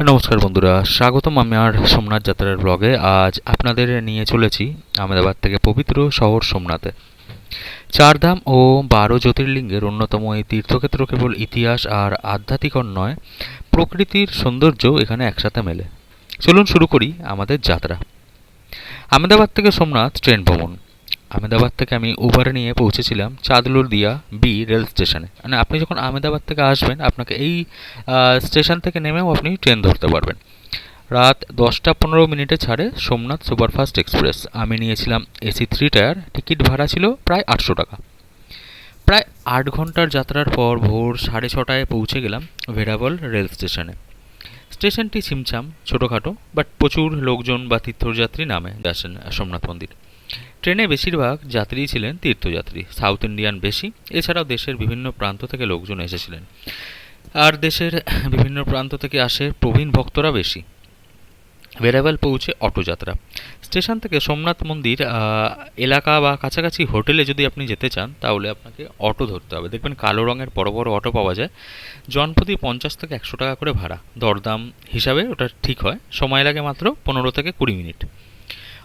নমস্কার বন্ধুরা, স্বাগতম আমি আর সোমনাথ যাত্রার ব্লগে আজ আপনাদের নিয়ে চলেছি আহমেদাবাদ থেকে পবিত্র শহর সোমনাথে। চারধাম ও বারো জ্যোতির্লিঙ্গের অন্যতম এই তীর্থক্ষেত্র কেবল ইতিহাস আর আধ্যাত্মিকর নয়, প্রকৃতির সৌন্দর্য এখানে একসাথে মেলে। চলুন শুরু করি আমাদের যাত্রা। আহমেদাবাদ থেকে সোমনাথ ট্রেন ভ্রমণ। আহমেদাবাদ থেকে আমি উবার নিয়ে পৌঁছেছিলাম চাঁদলুর দিয়া বি রেল স্টেশনে মানে আপনি যখন আহমেদাবাদ থেকে আসবেন, আপনাকে এই স্টেশন থেকে নেমেও আপনি ট্রেন ধরতে পারবেন। রাত দশটা পনেরো মিনিটে ছাড়ে সোমনাথ সুপারফাস্ট এক্সপ্রেস। আমি নিয়েছিলাম এসি থ্রি টায়ার টিকিট ভাড়া ছিল প্রায় আটশো টাকা। প্রায় আট ঘণ্টার যাত্রার পর ভোর সাড়ে ছটায় পৌঁছে গেলাম ভেরাবল রেল স্টেশনে স্টেশনটি ছিমছাম, ছোটোখাটো বাট প্রচুর লোকজন বা তীর্থযাত্রী নামে আসেন সোমনাথ মন্দির। ট্রেনে বেশিরভাগ যাত্রী ছিলেন তীর্থযাত্রী, সাউথ ইন্ডিয়ান বেশি, এছাড়াও দেশের বিভিন্ন প্রান্ত থেকে লোকজন এসেছিলেন। আর দেশের বিভিন্ন প্রান্ত থেকে আসে প্রবীণ ভক্তরা বেশি। ভেরাবেল পৌঁছে অটোযাত্রা। স্টেশন থেকে সোমনাথ মন্দির এলাকা বা কাছাকাছি হোটেলে যদি আপনি যেতে চান, তাহলে আপনাকে অটো ধরতে হবে। দেখবেন কালো রঙের বড় বড় অটো পাওয়া যায়। জনপ্রতি পঞ্চাশ থেকে একশো টাকা করে ভাড়া। দরদাম হিসাবে ওটা ঠিক হয়। সময় লাগে মাত্র পনেরো থেকে কুড়ি মিনিট।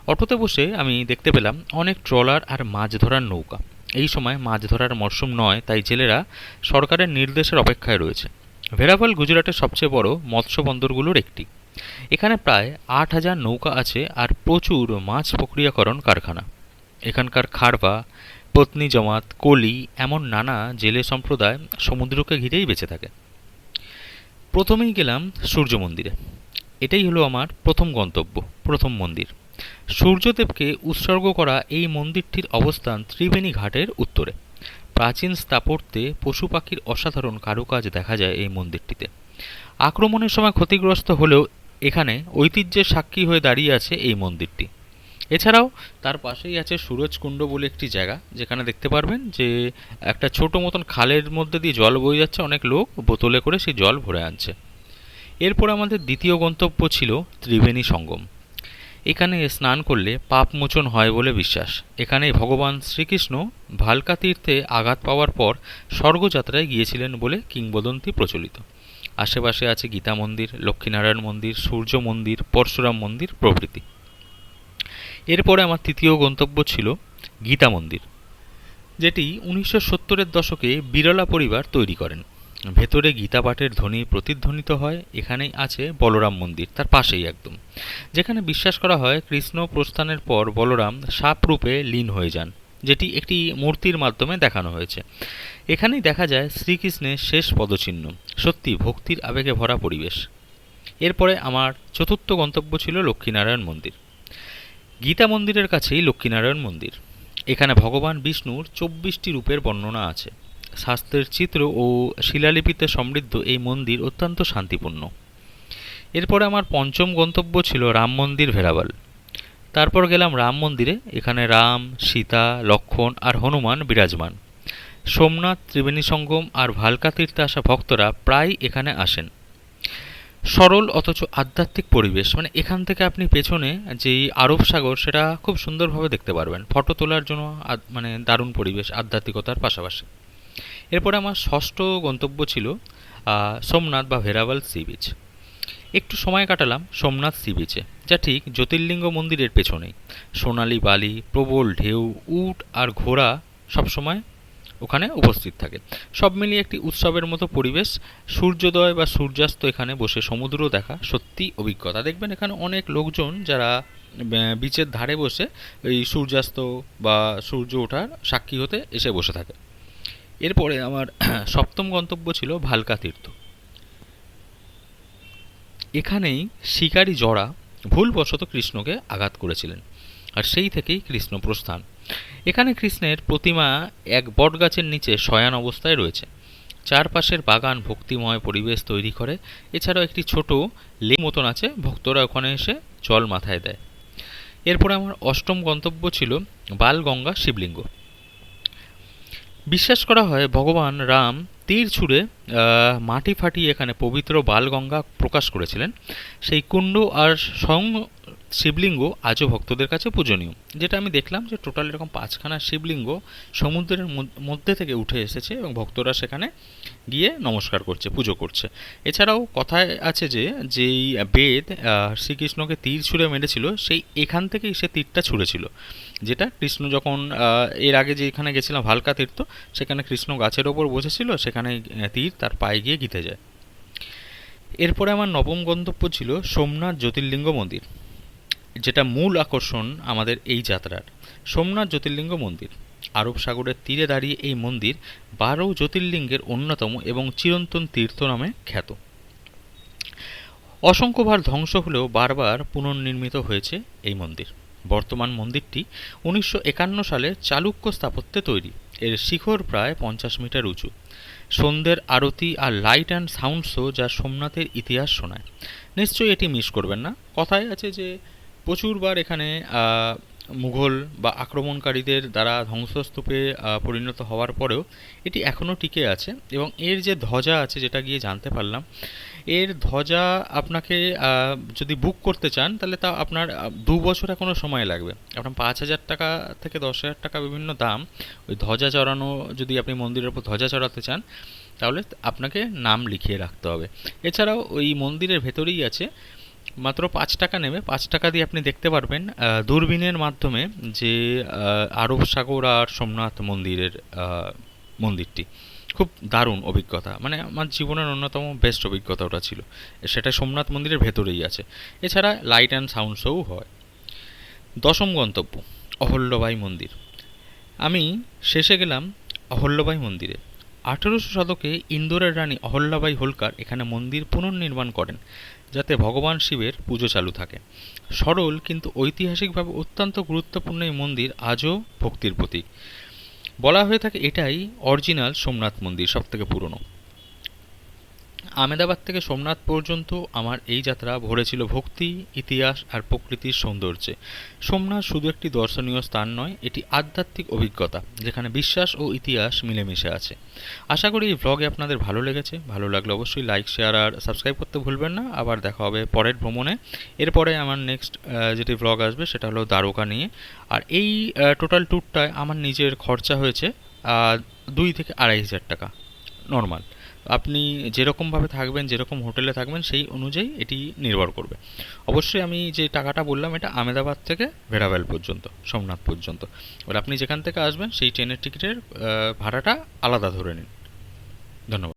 অটোতে বসে আমি দেখতে পেলাম অনেক ট্রলার আর মাছ ধরার নৌকা। এই সময় মাছ ধরার মরশুম নয়, তাই জেলেরা সরকারের নির্দেশের অপেক্ষায় রয়েছে। ভেরাভাল গুজরাটের সবচেয়ে বড় মৎস্য বন্দরগুলোর একটি। এখানে প্রায় আট হাজার নৌকা আছে আর প্রচুর মাছ প্রক্রিয়াকরণ কারখানা। এখানকার খারবা পত্নী জমাত, কলি এমন নানা জেলে সম্প্রদায় সমুদ্রকে ঘিরেই বেঁচে থাকে। প্রথমেই গেলাম সূর্য মন্দিরে। এটাই হলো আমার প্রথম গন্তব্য, প্রথম মন্দির। সূর্যদেবকে উৎসর্গ করা এই মন্দিরটির অবস্থান ত্রিবেণী ঘাটের উত্তরে। প্রাচীন স্থাপত্যে পশু পাখির অসাধারণ কারুকাজ দেখা যায় এই মন্দিরটিতে। আক্রমণের সময় ক্ষতিগ্রস্ত হলেও এখানে ঐতিহ্যের সাক্ষী হয়ে দাঁড়িয়ে আছে এই মন্দিরটি। এছাড়াও তার পাশেই আছে সুরজকুণ্ড বলে একটি জায়গা, যেখানে দেখতে পারবেন যে একটা ছোট মতন খালের মধ্যে দিয়ে জল বয়ে যাচ্ছে, অনেক লোক বোতলে করে সেই জল ভরে আনছে। এরপর আমাদের দ্বিতীয় গন্তব্য ছিল ত্রিবেণী সঙ্গম। এখানে স্নান করলে পাপ মোচন হয় বলে বিশ্বাস। এখানে ভগবান শ্রীকৃষ্ণ ভালকা তীর্থে আঘাত পাওয়ার পর স্বর্গযাত্রায় গিয়েছিলেন বলে কিংবদন্তি প্রচলিত। আশেপাশে আছে গীতা মন্দির, লক্ষ্মীনারায়ণ মন্দির, সূর্য মন্দির, পরশুরাম মন্দির প্রভৃতি। এরপরে আমার তৃতীয় গন্তব্য ছিল গীতা মন্দির, যেটি উনিশশো সত্তরের দশকে বিরলা পরিবার তৈরি করেন। ভেতরে গীতা পাঠের ধ্বনি প্রতিধ্বনিত হয়, এখানেই আছে বলরাম মন্দির, তার পাশেই একদম। যেখানে বিশ্বাস করা হয় কৃষ্ণ প্রস্থানের পর বলরাম সাপরূপে লীন হয়ে যান, যেটি একটি মূর্তির মাধ্যমে দেখানো হয়েছে। এখানেই দেখা যায় শ্রীকৃষ্ণের শেষ পদচিহ্ন, সত্যি ভক্তির আবেগে ভরা পরিবেশ। এরপরে আমার চতুর্থ গন্তব্য ছিল লক্ষ্মীনারায়ণ মন্দির। গীতা মন্দিরের কাছেই লক্ষ্মীনারায়ণ মন্দির। এখানে ভগবান বিষ্ণুর চব্বিশটি রূপের বর্ণনা আছে। শাস্ত্রের চিত্র ও শিলালিপিতে সমৃদ্ধ এই মন্দির অত্যন্ত শান্তিপূর্ণ। এরপরে আমার পঞ্চম গন্তব্য ছিল রাম মন্দির ভেরাবাল। তারপর গেলাম রাম মন্দিরে। এখানে রাম, সীতা, লক্ষণ আর হনুমান বিরাজমান। সোমনাথ, ত্রিবেণী সঙ্গম আর ভালকা তীর্থে আসা ভক্তরা প্রায় এখানে আসেন। সরল অথচ আধ্যাত্মিক পরিবেশ মানে এখান থেকে আপনি পেছনে যেই আরব সাগর, সেটা খুব সুন্দরভাবে দেখতে পারবেন। ফটো তোলার জন্য মানে দারুণ পরিবেশ, আধ্যাত্মিকতার পাশাপাশি। এরপরে আমার ষষ্ঠ গন্তব্য ছিল সোমনাথ বা ভেরাবাল সি বিচ। একটু সময় কাটালাম সোমনাথ সি বিচে যা ঠিক জ্যোতির্লিঙ্গ মন্দিরের পেছনেই। সোনালি বালি, প্রবল ঢেউ, উট আর ঘোড়া সবসময় ওখানে উপস্থিত থাকে। সব মিলিয়ে একটি উৎসবের মতো পরিবেশ, সূর্যোদয় বা সূর্যাস্ত এখানে বসে সমুদ্র দেখা সত্যি অভিজ্ঞতা। দেখবেন এখানে অনেক লোকজন যারা বিচের ধারে বসে এই সূর্যাস্ত বা সূর্য ওঠার সাক্ষী হতে এসে বসে থাকে। এরপরে আমার সপ্তম গন্তব্য ছিল ভালকা তীর্থ। এখানেই শিকারী জড়া ভুলবশত কৃষ্ণকে আঘাত করেছিলেন, আর সেই থেকেই কৃষ্ণ প্রস্থান। এখানে কৃষ্ণের প্রতিমা এক বটগাছের নিচে শয়ান অবস্থায় রয়েছে। চারপাশের বাগান ভক্তিময় পরিবেশ তৈরি করে। এছাড়াও একটি ছোট লেক মতন আছে, ভক্তরা ওখানে এসে জল মাথায় দেয়। এরপরে আমার অষ্টম গন্তব্য ছিল বালগঙ্গা শিবলিঙ্গ। বিশ্বাস করা হয় ভগবান রাম তীর ছুঁড়ে মাটি ফাটিয়ে এখানে পবিত্র বালগঙ্গা প্রকাশ করেছিলেন। সেই কুণ্ড আর শিবলিঙ্গ আজও ভক্তদের কাছে পূজনীয়। যেটা আমি দেখলাম যে টোটাল এরকম পাঁচখানা শিবলিঙ্গ সমুদ্রের মধ্যে থেকে উঠে এসেছে এবং ভক্তরা সেখানে গিয়ে নমস্কার করছে, পুজো করছে। এছাড়াও কথায় আছে যে, যেই বেদ শ্রীকৃষ্ণকে তীর ছুঁড়ে মেরেছিল, সেই এখান থেকেই সে তীরটা ছুঁড়েছিল। যেটা কৃষ্ণ যখন এর আগে যেখানে গেছিলাম হালকা তীর্থ সেখানে কৃষ্ণ গাছের ওপর বসেছিল, সেখানে তীর তার পায়ে গিয়ে গিতে যায়। এরপরে আমার নবম গন্তব্য ছিল সোমনাথ জ্যোতির্লিঙ্গ মন্দির। যেটা মূল আকর্ষণ আমাদের এই যাত্রার। সোমনাথ জ্যোতির্লিঙ্গ মন্দির। আরব সাগরের তীরে দাঁড়িয়ে এই মন্দির বারো জ্যোতির্লিঙ্গের অন্যতম এবং চিরন্তন তীর্থ নামে খ্যাত। অসংখ্যবার ধ্বংস হলেও বারবার পুনর্নির্মিত হয়েছে এই মন্দির। বর্তমান মন্দিরটি উনিশশো একান্ন সালে চালুক্য স্থাপত্যে তৈরি। এর শিখর প্রায় পঞ্চাশ মিটার উঁচু। সন্ধ্যের আরতি আর লাইট অ্যান্ড সাউন্ড শো যা সোমনাথের ইতিহাস শোনায়। নিশ্চয়ই এটি মিস করবেন না। কথায় আছে যে প্রচুরবার এখানে মুঘল বা আক্রমণকারীদের দ্বারা ধ্বংসস্তূপে পরিণত হওয়ার পরেও এটি এখনও টিকে আছে এবং এর যে ধ্বজা আছে যেটা গিয়ে জানতে পারলাম, এর ধ্বজা আপনাকে যদি বুক করতে চান তাহলে তা আপনার দু বছর এখনও সময় লাগবে। আপনার পাঁচ হাজার টাকা থেকে দশ হাজার টাকা বিভিন্ন দাম, ওই ধ্বজা চড়ানো যদি আপনি মন্দিরের উপর ধ্বজা চড়াতে চান, তাহলে আপনাকে নাম লিখিয়ে রাখতে হবে। এছাড়াও ওই মন্দিরের ভেতরেই আছে মাত্র পাঁচ টাকা নেবে। পাঁচ টাকা দিয়ে আপনি দেখতে পারবেন দূরবীনের মাধ্যমে যে আরব সাগর আর সোমনাথ মন্দিরের মন্দিরটি। খুব দারুণ অভিজ্ঞতা। মানে আমার জীবনের অন্যতম বেস্ট অভিজ্ঞতা ওটা ছিল। সেটা সোমনাথ মন্দিরের ভেতরেই আছে। এছাড়া লাইট অ্যান্ড সাউন্ড শোও হয়। দশম গন্তব্য, অহল্যবাই মন্দির। আমি শেষে গেলাম অহল্যবাই মন্দিরে। আঠেরোশো শতকে ইন্দোরের রানী অহল্যাবাই হোলকার এখানে মন্দির পুনর্নির্মাণ করেন, যাতে ভগবান শিবের পুজো চালু থাকে। সরল কিন্তু ঐতিহাসিকভাবে অত্যন্ত গুরুত্বপূর্ণ এই মন্দির আজও ভক্তির প্রতীক। বলা হয়ে থাকে এটাই অরিজিনাল সোমনাথ মন্দির, সবথেকে পুরনো। আমেদাবাদ থেকে সোমনাথ পর্যন্ত আমার এই যাত্রা ভরেছিল ভক্তি, ইতিহাস আর প্রকৃতির সৌন্দর্যে। সোমনাথ শুধু একটি দর্শনীয় স্থান নয়, এটি আধ্যাত্মিক অভিজ্ঞতা, যেখানে বিশ্বাস ও ইতিহাস মিলেমিশে আছে। আশা করি এই ব্লগে আপনাদের ভালো লেগেছে। ভালো লাগলে অবশ্যই লাইক শেয়ার আর সাবস্ক্রাইব করতে ভুলবেন না। আবার দেখা হবে পরের ভ্রমণে। এরপরে আমার নেক্সট যেটি ভ্লগ আসবে সেটা হলো দ্বারকা নিয়ে। আর এই টোটাল ট্যুরটায় আমার নিজের খরচা হয়েছে দুই থেকে আড়াই হাজার টাকা। নর্মাল আপনি যেরকমভাবে থাকবেন, যেরকম হোটেলে থাকবেন, সেই অনুযায়ী এটি নির্ভর করবে। অবশ্যই আমি যে টাকাটা বললাম, এটা আমেদাবাদ থেকে ভেরাভেল পর্যন্ত, সোমনাথ পর্যন্ত। এবার আপনি যেখান থেকে আসবেন, সেই ট্রেনের টিকিটের ভাড়াটা আলাদা ধরে নিন। ধন্যবাদ।